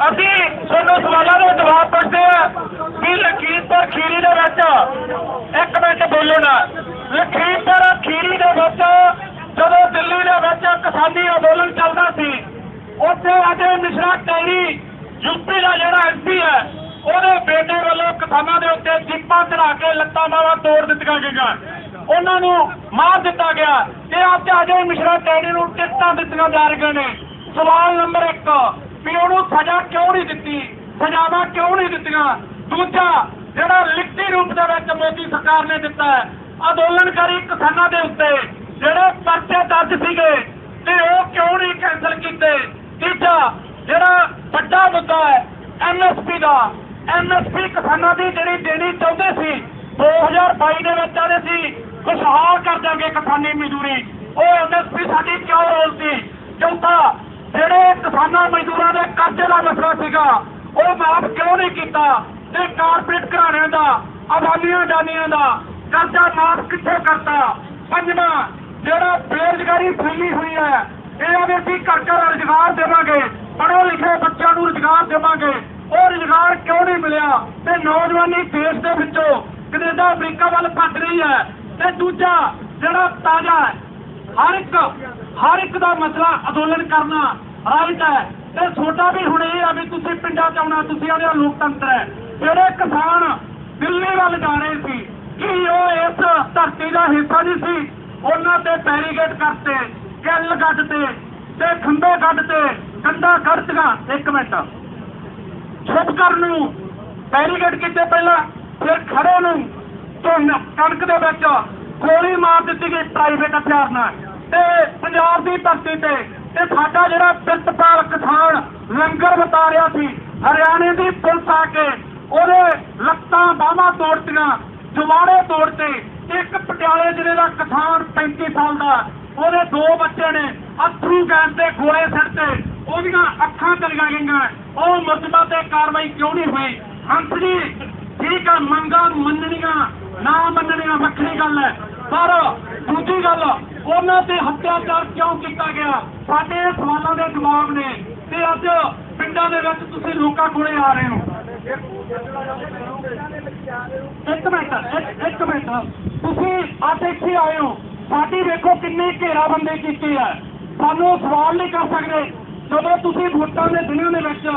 ਅਸੀਂ ਤੁਹਾਨੂੰ ਸਵਾਲਾਂ ਦੇ ਜਵਾਬ ਪੁੱਛਦੇ ਆ ਕਿ ਲਖੀਮਪੁਰ ਖੀਰੀ ਦੇ ਵਿੱਚ ਇੱਕ ਮਿੰਟ ਬੋਲੋ ਨਾ। ਲਖੀਮਪੁਰ ਖੀਰੀ ਦੇ ਵਿੱਚ ਜਦੋਂ ਦਿੱਲੀ ਦੇ ਵਿੱਚ ਕਿਸਾਨੀ ਅੰਦੋਲਨ ਚੱਲਦਾ ਸੀ, ਉੱਥੇ ਅਜੇ ਮਿਸ਼ਰਾ ਟੈਰੀ ਯੂਪੀ ਦਾ ਜਿਹੜਾ ਐਮਪੀ ਹੈ, ਉਹਦੇ ਬੇਟੇ ਵੱਲੋਂ ਕਿਸਾਨਾਂ ਦੇ ਉੱਤੇ ਜਿੱਪਾਂ ਚੜਾ ਕੇ ਲੱਤਾਂ ਬਾਹਾਂ ਤੋੜ ਦਿੱਤੀਆਂ ਗਈਆਂ। ਉਹਨਾਂ ਨੂੰ ਮਾਰ ਦਿੱਤਾ ਗਿਆ ਤੇ ਅੱਜ ਅਜੇ ਮਿਸ਼ਰਾ ਟੈਰੀ ਨੂੰ ਟਿਕਟਾਂ ਦਿੱਤੀਆਂ ਜਾ ਰਹੀਆਂ ਨੇ। ਸਵਾਲ ਨੰਬਰ 1 ਵੀ ਉਹਨੂੰ ਸਜ਼ਾ ਕਿਉਂ ਨਹੀਂ ਦਿੱਤੀ? ਸਜ਼ਾਵਾਂ ਕਿਉਂ ਨਹੀਂ ਦਿੱਤੀਆਂ? ਦੂਜਾ, ਜਿਹੜਾ ਲਿਖਤੀ ਰੂਪ ਦੇ ਵਿੱਚ ਮੋਦੀ ਸਰਕਾਰ ਨੇ ਦਿੱਤਾ ਅੰਦੋਲਨਕਾਰੀ ਕਿਸਾਨਾਂ ਦੇ ਉੱਤੇ ਜਿਹੜੇ ਪਰਚੇ ਦਰਜ ਸੀਗੇ ਤੇ ਉਹ ਕਿਉਂ ਨਹੀਂ ਕੈਂਸਲ ਕੀਤੇ? ਤੀਜਾ, ਜਿਹੜਾ ਵੱਡਾ ਮੁੱਦਾ ਹੈ ਐਮਐਸਪੀ ਦਾ। ਐਮਐਸਪੀ ਕਿਸਾਨਾਂ ਦੀ ਜਿਹੜੀ ਦੇਣੀ ਚਾਹੁੰਦੇ ਸੀ 2022 ਦੇ ਵਿੱਚ ਆਦੇ ਸੀ, ਖੁਸ਼ਹਾਲ ਕਰ ਦਾਂਗੇ ਕਿਸਾਨੀ ਮਜ਼ਦੂਰੀ। ਉਹ ਐਮਐਸਪੀ ਸਾਡੀ ਕਿਉਂ ਰੋਲ ਸੀ ਚੌਥਾ ਜਿਹੜੇ ਕਿਸਾਨਾਂ ਮਜ਼ਦੂਰਾਂ ਦੇ ਕਰਜ਼ੇ ਦਾ ਮਸਲਾ ਸੀਗਾ, ਉਹ ਮਾਫ ਕਿਉਂ ਨਹੀਂ ਕੀਤਾ? ਤੇ ਕਾਰਪੋਰੇਟ ਘਰਾਣਿਆਂ ਦਾ ਅਦਾਨੀਆਂ ਦਾਨੀਆਂ ਦਾ ਕਰਜ਼ਾ ਮਾਫ ਕਿੱਥੇ ਕਰਤਾ? ਪੰਜਵਾਂ, ਜਿਹੜਾ ਬੇਰੁਜ਼ਗਾਰੀ ਫੈਲੀ ਹੋਈ ਹੈ, ਇਹ ਆਦੇ ਸੀ ਘਰ ਘਰ ਰੁਜ਼ਗਾਰ ਦੇਵਾਂਗੇ ਪੜ੍ਹੇ ਲਿਖੇ ਬੱਚਿਆਂ ਨੂੰ ਰੁਜ਼ਗਾਰ ਦੇਵਾਂਗੇ, ਉਹ ਰੁਜ਼ਗਾਰ ਕਿਉਂ ਨਹੀਂ ਮਿਲਿਆ? ਤੇ ਨੌਜਵਾਨੀ ਦੇਸ਼ ਦੇ ਵਿੱਚੋਂ ਕੈਨੇਡਾ, ਅਮਰੀਕਾ ਵੱਲ ਭੱਜ ਰਹੀ ਹੈ। ਤੇ ਦੂਜਾ, ਜਿਹੜਾ ਤਾਜ਼ਾ ਹਰ ਇੱਕ ਹਰ ਇੱਕ ਦਾ ਮਸਲਾ ਅੰਦੋਲਨ ਕਰਨਾ ਰਾਈਟ ਹੈ। ਤੇ ਤੁਹਾਡਾ ਵੀ ਹੁਣ ਇਹ ਆ ਵੀ ਤੁਸੀਂ ਪਿੰਡਾਂ ਚ ਆਉਣਾ, ਤੁਸੀਂ ਆਦੇ ਲੋਕਤੰਤਰ ਹੈ। ਜਿਹੜੇ ਕਿਸਾਨ ਦਿੱਲੀ ਵੱਲ ਜਾ ਰਹੇ ਸੀ, ਕਿ ਉਹ ਇਸ ਧਰਤੀ ਦਾ ਹਿੱਸਾ ਨਹੀਂ ਸੀ? ਉਹਨਾਂ ਤੇ ਬੈਰੀਗੇਟ ਕਰਤੇ ਕਿੱਲ ਗੱਡਤੇ ਤੇ ਖੰਭੇ ਗੱਡਤੇ ਕੰਡਾ ਕੱਢਤੀਆਂ ਇੱਕ ਮਿੰਟ। ਚੁੱਪ ਕਰਨ ਨੂੰ ਬੈਰੀਗੇਟ ਕੀਤੇ ਪਹਿਲਾਂ, ਫਿਰ ਖੜੇ ਨੂੰ ਧੁੰਨ, ਕਣਕ ਦੇ ਵਿੱਚ ਗੋਲੀ ਮਾਰ ਦਿੱਤੀ ਗਈ ਪ੍ਰਾਈਵੇਟ ਹਥਿਆਰ ਨਾਲ। ਤੇ ਪੰਜਾਬ ਦੀ ਧਰਤੀ ਤੇ ਤੇ ਸਾਡਾ ਜਿਹੜਾ ਪਿਰਤਪਾਲ ਕਿਸਾਨ ਲੰਗਰ ਵਰਤਾ ਰਿਹਾ ਸੀ, ਹਰਿਆਣੇ ਦੀ ਪੁਲਿਸ ਆ ਕੇ ਉਹਦੇ ਲੱਤਾਂ ਬਾਹਾਂ ਤੋੜਤੀਆਂ, ਜਵਾੜੇ ਤੋੜਤੇ, ਇੱਕ ਪਟਿਆਲੇ ਜ਼ਿਲ੍ਹੇ ਦਾ ਕਿਸਾਨ 35 ਸਾਲ ਦਾ, ਉਹਦੇ ਦੋ ਬੱਚੇ ਨੇ, ਅੱਥਰੂ ਗੈਸ ਦੇ ਗੋਲੇ ਸਿਰ ਤੇ, ਉਹਦੀਆਂ ਅੱਖਾਂ ਚਲੀਆਂ ਗਈਆਂ, ਉਹ ਮੁਸਬਤ ਤੇ ਕਾਰਵਾਈ ਕਿਉਂ ਨਹੀਂ ਹੋਈ? ਹੰਸ ਜੀ, ਠੀਕ ਆ, ਮੰਗਾਂ ਮੰਨਣੀਆਂ, ਨਾ ਮੰਨਣੀਆਂ ਵੱਖਰੀ ਗੱਲ ਹੈ, ਪਰ ਦੂਜੀ ਗੱਲ ਉਹਨਾਂ ਤੇ ਹੱਤਿਆਚਾਰ ਕਿਉਂ ਕੀਤਾ ਗਿਆ? ਸਾਡੇ ਇਹ ਸਵਾਲਾਂ ਦੇ ਜਵਾਬ ਨੇ ਤੇ ਅੱਜ ਪਿੰਡਾਂ ਦੇ ਵਿੱਚ ਤੁਸੀਂ ਲੋਕਾਂ ਕੋਲੇ ਆ ਰਹੇ ਹੋ। ਇੱਕ ਮਿੰਟ ਇੱਕ- ਇੱਕ ਮਿੰਟ। ਤੁਸੀਂ ਅੱਜ ਇੱਥੇ ਆਏ ਹੋ। ਸਾਡੀ ਵੇਖੋ ਕਿੰਨੇ ਘੇਰਾਬੰਦੀ ਕੀਤੀ ਹੈ ਸਾਨੂੰ ਸਵਾਲ ਨਹੀਂ ਕਰ ਸਕਦੇ। ਜਦੋਂ ਤੁਸੀਂ ਵੋਟਾਂ ਦੇ ਦਿਨਾਂ ਦੇ ਵਿੱਚ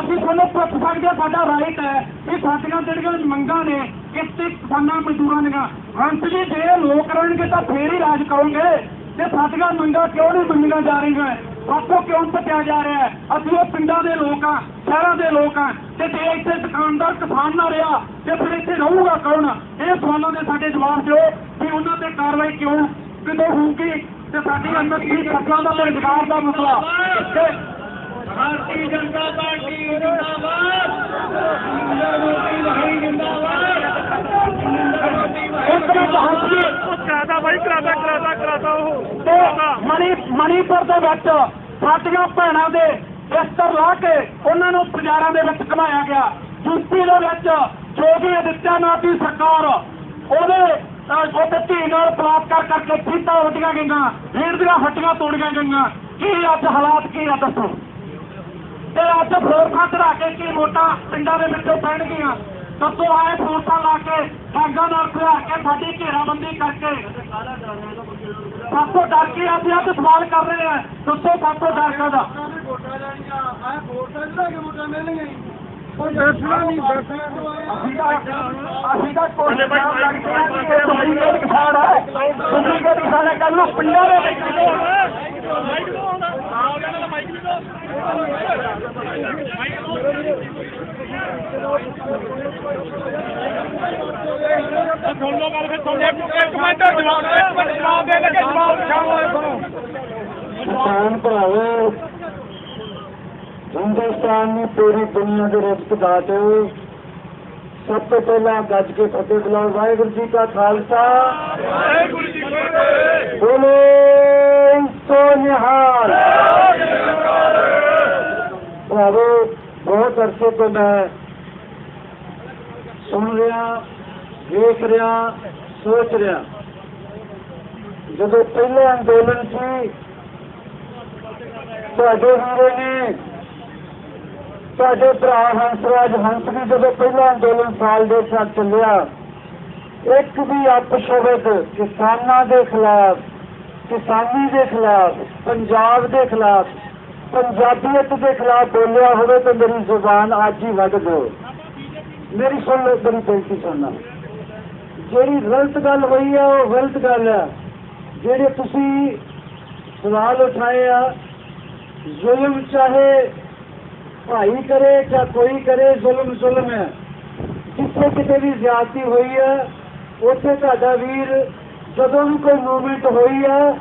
ਅਸੀਂ ਤੁਹਾਨੂੰ ਪੁੱਛ ਸਕਦੇ ਹਾਂ, ਸਾਡਾ ਰਾਈਟ ਹੈ ਕਿ ਸਾਡੀਆਂ ਜਿਹੜੀਆਂ ਮੰਗਾਂ ਨੇ ਕਿਤੇ ਕਿਸਾਨਾਂ, ਮਜ਼ਦੂਰਾਂ ਦੀਆਂ। ਹੰਸ ਜੀ, ਜੇ ਲੋਕ ਰਹਿਣਗੇ ਤਾਂ ਫੇਰ ਹੀ ਰਾਜ ਕਰੋਗੇ। ਤੇ ਸਾਡੀਆਂ ਮੰਗਾਂ ਕਿਉਂ ਨਹੀਂ ਮੰਨੀਆਂ ਜਾ ਰਹੀਆਂ? ਸਾਥੋਂ ਕਿਉਂ ਪਟਿਆ ਜਾ ਰਿਹਾ ਹੈ? ਅਸੀਂ ਉਹ ਪਿੰਡਾਂ ਦੇ ਲੋਕ ਆ ਸ਼ਹਿਰਾਂ ਦੇ ਲੋਕ ਆ ਤੇ ਜੇ ਇੱਥੇ ਦੁਕਾਨਦਾਰ ਕਿਸਾਨ ਨਾ ਰਿਹਾ, ਤੇ ਫਿਰ ਇੱਥੇ ਰਹੂਗਾ ਕੌਣ? ਇਹ ਸਵਾਲਾਂ ਦੇ ਸਾਡੇ ਜਵਾਬ ਦਿਓ ਕਿ ਉਹਨਾਂ ਤੇ ਕਾਰਵਾਈ ਕਿਉਂ, ਕਿਦੋਂ ਹੋਊਗੀ? ਤੇ ਸਾਡੀ ਐਮਐਸਪੀ ਫਸਲਾਂ ਦਾ ਰੁਜ਼ਗਾਰ ਦਾ ਮਸਲਾ। ਭਾਰਤੀ ਜਨਤਾ ਪਾਰਟੀ ਜਿੰਦਾਬਾਦ ਜਿੰਦਾਬਾਦ। ਕਰਾਤਾ ਭਾਈ ਕਰਾਤਾ ਕਰਾਤਾ ਕਰਾਤਾ ਉਹ। ਤੇ ਮਣੀ ਮਣੀਪੁਰ ਦੇ ਵਿੱਚ ਸਾਡੀਆਂ ਭੈਣਾਂ ਦੇ ਬਿਸਤਰ ਲਾ ਕੇ ਉਹਨਾਂ ਨੂੰ ਬਾਜ਼ਾਰਾਂ ਦੇ ਵਿੱਚ ਘਮਾਇਆ ਗਿਆ। ਯੂਪੀ ਦੇ ਵਿੱਚ ਜੋਗੀ ਆਦਿੱਤਿਆਨਾਥ ਦੀ ਸਰਕਾਰ, ਉਹਦੇ ਉਹਦੇ ਧੀ ਨਾਲ ਬਲਾਤਕਾਰ ਕਰਕੇ ਫੀਤਾ ਵੱਡੀਆਂ ਗਈਆਂ, ਰੀੜ ਦੀਆਂ ਹੱਡੀਆਂ ਤੋੜੀਆਂ ਗਈਆਂ। ਕੀ ਅੱਜ ਹਾਲਾਤ, ਕੀ ਆ ਦੱਸੋ? ਤੇ ਅੱਜ ਫੋਰਸਾਂ ਚੜਾ ਕੇ ਕੀ ਵੋਟਾਂ ਪਿੰਡਾਂ ਦੇ ਵਿੱਚੋਂ ਪੈਣਗੀਆਂ? ਦੱਸੋ ਆਏ ਫੋਰਸਾਂ ਲਾ ਕੇ ਠਾਂਗਾਂ ਨਾਲ ਖਿਲਾ ਕੇ ਸਾਡੀ ਘੇਰਾਬੰਦੀ ਕਰਕੇ। ਸਾਤੋਂ ਡਰ ਕੇ ਅਸੀਂ ਅੱਜ ਸਵਾਲ ਕਰ ਰਹੇ ਹਾਂ। ਦੱਸੋ ਸਾਤੋਂ ਡਰ ਕਾਹਦਾ ਵੋਟਾਂ ਲੈਣੀਆਂ ਆ ਵੋਟਾਂ ਜਿਹੜਾ ਕਿ ਵੋਟਾਂ ਮਿਲਣਗੀਆਂ ਕੋਈ ਬੈਠਣਾ ਨਹੀਂ ਬੈਠਣਾ ਅਸੀਂ ਤਾਂ ਅਸੀਂ ਤਾਂ ਕੋਸ਼ਿਸ਼ ਕਰ ਲੱਗਦੇ ਹਾਂ ਕਿ ਇਹ ਡੁਪਲੀਕੇਟ ਕਿਸਾਨ ਹੈ। ਡੁਪਲੀਕੇਟ ਕਿਸਾਨ ਹੈ ਕੱਲ ਨੂੰ ਪਿੰਡਾਂ ਦੇ ਵਿੱਚ। ਸੁਣ ਲਓ ਗੱਲ ਫਿਰ ਸੁਣ ਲਓ ਇੱਕ ਮਿੰਟ ਜਵਾਬ ਇੱਕ ਮਿੰਟ ਜਵਾਬ ਦੇ ਲੱਗੇ ਜਵਾਬ ਸ਼ਾਮਲ ਸੁਣੋ ਕਿਸਾਨ ਭਰਾਵੋ ਹਿੰਦੁਸਤਾਨ ਨੂੰ ਪੂਰੀ ਦੁਨੀਆ ਦੇ ਰਿਜ਼ਕ ਦਾਤੇ ਸਭ ਤੋਂ ਪਹਿਲਾਂ ਗੱਜ ਕੇ ਫਤਿਹ ਬੁਲਾਓ। ਵਾਹਿਗੁਰੂ ਜੀ ਕਾ ਖਾਲਸਾ। ਵਾਹਿਗੁਰੂ ਜੀ ਕੀ ਫਤਿਹ। ਬੋਲੇ ਸੋ ਨਿਹਾਲ ਭਰਾਵੋ ਬਹੁਤ ਤੋਂ ਮੈਂ ਸੁਣ ਰਿਹਾ, ਵੇਖ ਰਿਹਾ, ਸੋਚ ਰਿਹਾ। ਜਦੋਂ ਪਹਿਲੇ ਅੰਦੋਲਨ ਸੀ, ਤੁਹਾਡੇ ਵੀਰੇ ਨੇ, ਤੁਹਾਡੇ ਭਰਾ ਹੰਸਰਾਜ ਹੰਸ ਨੇ ਜਦੋਂ ਪਹਿਲਾ ਅੰਦੋਲਨ ਸਾਲ ਦੇ ਸਾਥ ਚੱਲਿਆ, ਇੱਕ ਵੀ ਅਪਸ਼ਬਦ ਕਿਸਾਨਾਂ ਦੇ ਖਿਲਾਫ, ਕਿਸਾਨੀ ਦੇ ਖਿਲਾਫ, ਪੰਜਾਬ ਦੇ ਖਿਲਾਫ ਪੰਜਾਬੀਅਤ ਦੇ ਖਿਲਾਫ ਬੋਲਿਆ ਹੋਵੇ ਤਾਂ ਮੇਰੀ ਜ਼ੁਬਾਨ ਅੱਜ ਹੀ ਵੱਢ ਦਿਓ। ਮੇਰੀ ਸੁਣ ਲਓ, ਮੇਰੀ ਬੇਨਤੀ ਸੁਣਨਾ। ਜਿਹੜੀ ਗਲਤ ਗੱਲ ਹੋਈ ਆ, ਉਹ ਗਲਤ ਗੱਲ ਆ। ਜਿਹੜੇ ਤੁਸੀਂ ਸਵਾਲ ਉਠਾਏ ਆ, ਜ਼ੁਲਮ ਚਾਹੇ ਭਾਈ ਕਰੇ ਜਾਂ ਕੋਈ ਕਰੇ, ਜ਼ੁਲਮ ਜ਼ੁਲਮ ਹੈ। ਜਿੱਥੇ ਕਿਤੇ ਵੀ ਜ਼ਿਆਦਤੀ ਹੋਈ ਹੈ ਉੱਥੇ ਤੁਹਾਡਾ ਵੀਰ ਜਦੋਂ ਵੀ ਕੋਈ ਮੂਵਮੈਂਟ ਹੋਈ ਹੈ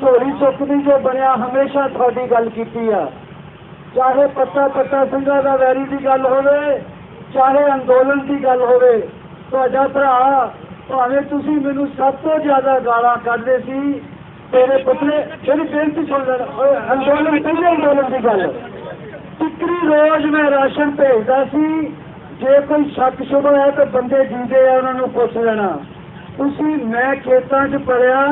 ਝੋਲੀ ਚੁੱਕਦੀ ਜੋ ਬਣਿਆ, ਹਮੇਸ਼ਾ ਤੁਹਾਡੀ ਗੱਲ ਕੀਤੀ ਆ। ਚਾਹੇ ਪੱਤਾ ਪੱਤਾ ਸਿੰਘਾਂ ਦਾ ਵੈਰੀ ਦੀ ਗੱਲ ਹੋਵੇ, ਚਾਹੇ ਅੰਦੋਲਨ ਦੀ ਗੱਲ ਹੋਵੇ, ਤੁਹਾਡਾ ਭਰਾ, ਭਾਵੇਂ ਤੁਸੀਂ ਮੈਨੂੰ ਸਭ ਤੋਂ ਜ਼ਿਆਦਾ ਗਾਲਾਂ ਕੱਢਦੇ ਸੀ ਤੇਰੇ ਪੁੱਤਰੇ ਜਿਹੜੀ ਬੇਨਤੀ ਸੁਣ ਲੈਣਾ ਅੰਦੋਲਨ, ਪਹਿਲੇ ਅੰਦੋਲਨ ਦੀ ਗੱਲ। ਟਿਕਰੀ ਰੋਜ਼ ਮੈਂ ਰਾਸ਼ਨ ਭੇਜਦਾ ਸੀ, ਜੇ ਕੋਈ ਸ਼ੱਕ ਸ਼ੁਬਾ ਹੈ ਤਾਂ ਬੰਦੇ ਜੀਂਦੇ ਆ, ਉਹਨਾਂ ਨੂੰ ਪੁੱਛ ਲੈਣਾ। ਤੁਸੀਂ ਮੈਂ ਖੇਤਾਂ 'ਚ ਪੜਿਆ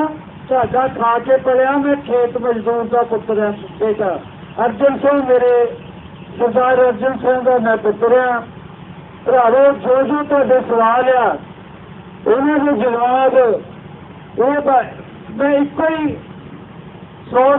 ਤੁਹਾਡਾ ਖਾ ਕੇ ਪੜਿਆ ਮੈਂ ਖੇਤ ਮਜ਼ਦੂਰ ਦਾ ਪੁੱਤਰ ਹਾਂ ਬੇਟਾ ਅਰਜਨ ਸਿੰਘ ਮੇਰੇ ਸਰਦਾਰ ਅਰਜਨ ਸਿੰਘ ਦਾ ਮੈਂ ਪੁੱਤਰ ਹਾਂ। ਭਰਾਵੋ, ਜੋ ਜੋ ਤੁਹਾਡੇ ਸਵਾਲ ਆ, ਉਹਨਾਂ ਦੇ ਜਵਾਬ, ਉਹ ਮੈਂ ਇੱਕੋ ਹੀ ਸੋਚ